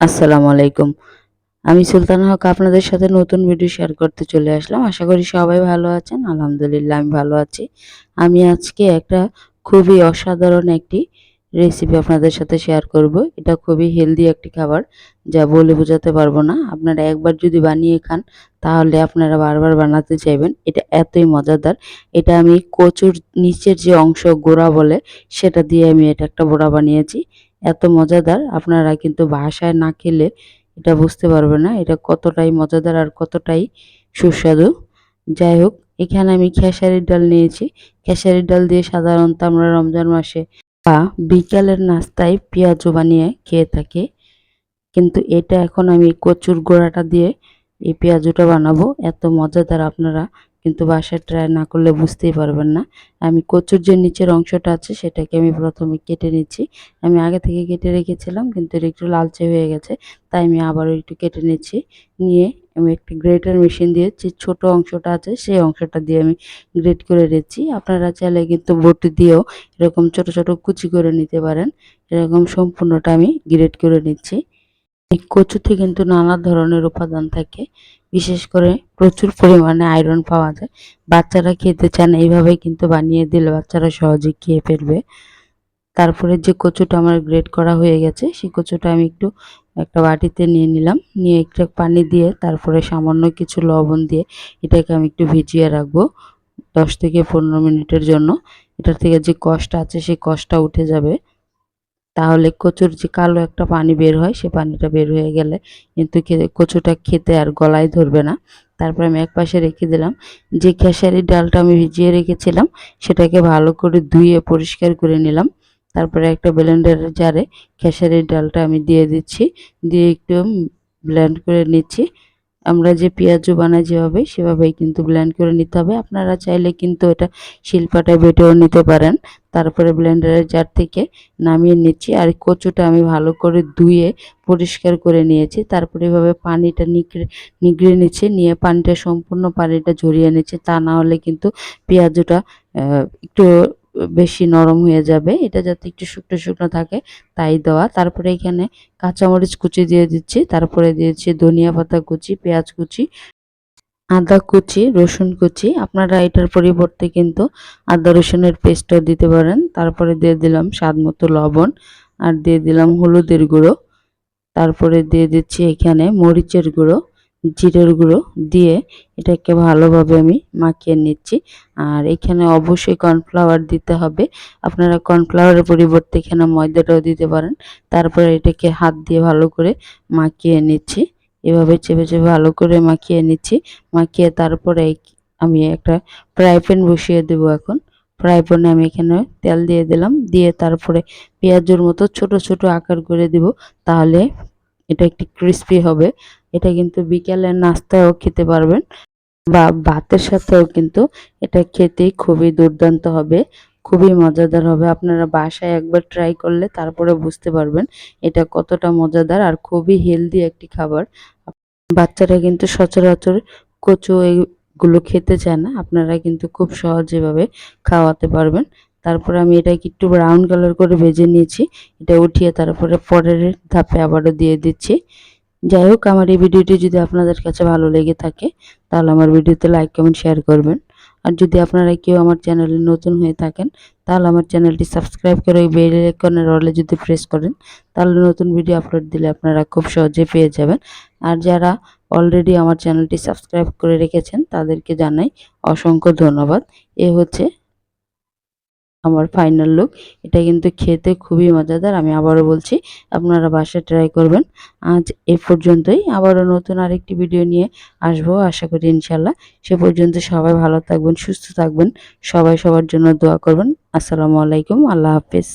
আসসালামু আলাইকুম। আমি সুলতান হক আপনাদের সাথে নতুন ভিডিও শেয়ার করতে চলে আসলাম। আশা করি সবাই ভালো আছেন। আলহামদুলিল্লাহ, আমি ভালো আছি। আমি আজকে একটা খুবই অসাধারণ একটি রেসিপি আপনাদের সাথে শেয়ার করব। এটা খুবই হেলদি একটি খাবার, যা বলে বোঝাতে পারব না। আপনারা একবার যদি বানিয়ে খান, তাহলে আপনারা বারবার বানাতে চাইবেন। এটা এতই মজাদার। এটা আমি কচুর নিচের যে অংশ গোড়া বলে, সেটা দিয়ে আমি এটা একটা বড়া বানিয়েছি। এত মজাদার, আপনারা কিন্তু বাসায় না খেলে এটা বুঝতে পারবে না, এটা কতটাই মজাদার আর কতটাই সুস্বাদু। যাই হোক, এখানে আমি খেসারির ডাল নিয়েছি। খেসারির ডাল দিয়ে সাধারণত আমরা রমজান মাসে বা বিকালের নাস্তায় পেঁয়াজু বানিয়ে খেয়ে থাকি। কিন্তু এটা এখন আমি কচুর গোড়াটা দিয়ে এই পেঁয়াজুটা বানাবো। এত মজাদার আপনারা কিন্তু বাসায় ট্রাই না করলে বুঝতেই পারবেন না। আমি কচুর যে নিচের অংশটা আছে সেটাকে আমি প্রথমে কেটে নিচ্ছি। আমি আগে থেকে কেটে রেখেছিলাম কিন্তু এটা একটু লালচে হয়ে গেছে, তাই আমি আবারও একটু কেটে নিচ্ছি। নিয়ে আমি একটি গ্রেটার মেশিন দিয়ে যে ছোট অংশটা আছে সেই অংশটা দিয়ে আমি গ্রেট করে নিচ্ছি আপনারা চাইলে কিন্তু বটি দিয়েও এরকম ছোট ছোট কুচি করে নিতে পারেন। এরকম সম্পূর্ণটা আমি গ্রেট করে নিচ্ছি। এই কচুতে কিন্তু নানা ধরনের উপাদান থাকে। বিশেষ করে প্রচুর পরিমাণে আয়রন পাওয়া যায়। বাচ্চারা খেতে চান এইভাবে কিন্তু বানিয়ে দিলে বাচ্চারা সহজে খেয়ে ফেলবে। তারপরে যে কচুটা আমার গ্রেড করা হয়ে গেছে, সেই কচুটা আমি একটু একটা বাটিতে নিয়ে নিলাম। নিয়ে একটু পানি দিয়ে তারপরে সামান্য কিছু লবণ দিয়ে এটাকে আমি একটু ভিজিয়ে রাখব দশ থেকে পনেরো মিনিটের জন্য। এটার থেকে যে কষটা আছে, সেই কষটা উঠে যাবে। তাহলে কচুর যে কালো একটা পানি বের হয়, সে পানিটা বের হয়ে গেলে কিন্তু কচুটা খেতে আর গলায় ধরবে না। তারপর আমি এক পাশে রেখে দিলাম। যে খেসারির ডালটা আমি ভিজিয়ে রেখেছিলাম, সেটাকে ভালো করে ধুয়ে পরিষ্কার করে নিলাম। তারপরে একটা ব্লেন্ডারের জারে খেসারির ডালটা আমি দিয়ে দিচ্ছি। দিয়ে একটু ব্লেন্ড করে নিচ্ছি। আমরা যে পেঁয়াজু বানাই যেভাবে সেভাবেই কিন্তু ব্লেন্ড করে নিতে হবে। আপনারা চাইলে কিন্তু এটা শিল্পাটা বেটেও নিতে পারেন। তারপরে ব্লেন্ডারের জার থেকে নামিয়ে নিচ্ছি। আর কচুটা আমি ভালো করে ধুয়ে পরিষ্কার করে নিয়েছি। তারপরে এভাবে পানিটা নিগড়ে নিগড়ে নিচ্ছে। নিয়ে পানিটা সম্পূর্ণ পানিটা ঝরিয়ে নিচ্ছে। তা না হলে কিন্তু পেঁয়াজটা একটু বেশি নরম হয়ে যাবে, এটা যাতে একটু শুকনো শুকনো থাকে, তাই দেওয়া। তারপরে এখানে কাঁচামরিচ কুচি দিয়ে দিচ্ছি, তারপরে দিয়েছি ধনিয়া পাতা কুচি, পেঁয়াজ কুচি, আদা কুচি, রসুন কুচি। আপনারা এটার পরিবর্তে কিন্তু আদা রসুনের পেস্টও দিতে পারেন। তারপরে দিয়ে দিলাম স্বাদ মতো লবণ, আর দিয়ে দিলাম হলুদের গুঁড়ো। তারপরে দিয়ে দিচ্ছি এখানে মরিচের গুঁড়ো। জিরের গুঁড়ো দিয়ে এটাকে ভালোভাবে আমি মাখিয়ে নিচ্ছি। আর এখানে অবশ্যই কর্নফ্লাওয়ার দিতে হবে। আপনারা কর্নফ্লাওয়ারের পরিবর্তে এখানে ময়দাটাও দিতে পারেন। তারপরে এটাকে হাত দিয়ে ভালো করে মাখিয়ে নিচ্ছি। এভাবে চেপে চেপে ভালো করে মাখিয়ে নিচ্ছি। মাখিয়ে তারপরে আমি একটা ফ্রাই প্যান বসিয়ে দেবো এখন। ফ্রাই প্যানে আমি এখানে তেল দিয়ে দিলাম। দিয়ে তারপরে পেঁয়াজের মতো ছোট ছোট আকার করে দিব। তাহলে এটা একটি ক্রিস্পি হবে। এটা কিন্তু বিকেলের নাস্তায়ও খেতে পারবেন বা ভাতের সাথেও কিন্তু এটা খেতে খুবই দুর্দান্ত হবে, খুবই মজাদার হবে। আপনারা বাসায় একবার ট্রাই করলে তারপরে বুঝতে পারবেন এটা কতটা মজাদার আর খুবই হেলদি একটি খাবার। বাচ্চারা কিন্তু সচরাচর কচু এগুলো খেতে চায় না, আপনারা কিন্তু খুব সহজেভাবে খাওয়াতে পারবেন। তারপরে আমি এটাকে একটু ব্রাউন কালার করে ভেজে নিয়েছি। এটা উঠিয়ে তারপরে পরের ধাপে আবারও দিয়ে দিচ্ছি। যাই হোক, আমার এই ভিডিওটি যদি আপনাদের কাছে ভালো লেগে থাকে, তাহলে আমার ভিডিওতে লাইক কমেন্ট শেয়ার করবেন। আর যদি আপনারা কেউ আমার চ্যানেলে নতুন হয়ে থাকেন, তাহলে আমার চ্যানেলটি সাবস্ক্রাইব করে ওই বেল আইকনের রলে যদি প্রেস করেন, তাহলে নতুন ভিডিও আপলোড দিলে আপনারা খুব সহজে পেয়ে যাবেন। আর যারা অলরেডি আমার চ্যানেলটি সাবস্ক্রাইব করে রেখেছেন, তাদেরকে জানাই অসংখ্য ধন্যবাদ। এ হচ্ছে আমার ফাইনাল লুক এটা কিন্তু খেতে খুবই মজাদার, আমি আবারও বলছি, আপনারা বাসায় ট্রাই করবেন। আজ এ পর্যন্তই, আবারও নতুন আরেকটি ভিডিও নিয়ে আসব, আশা করি ইনশাল্লাহ সে পর্যন্ত সবাই ভালো থাকবেন, সুস্থ থাকবেন, সবাই সবার জন্য দোয়া করবেন। আসসালামু আলাইকুম, আল্লাহ হাফেজ।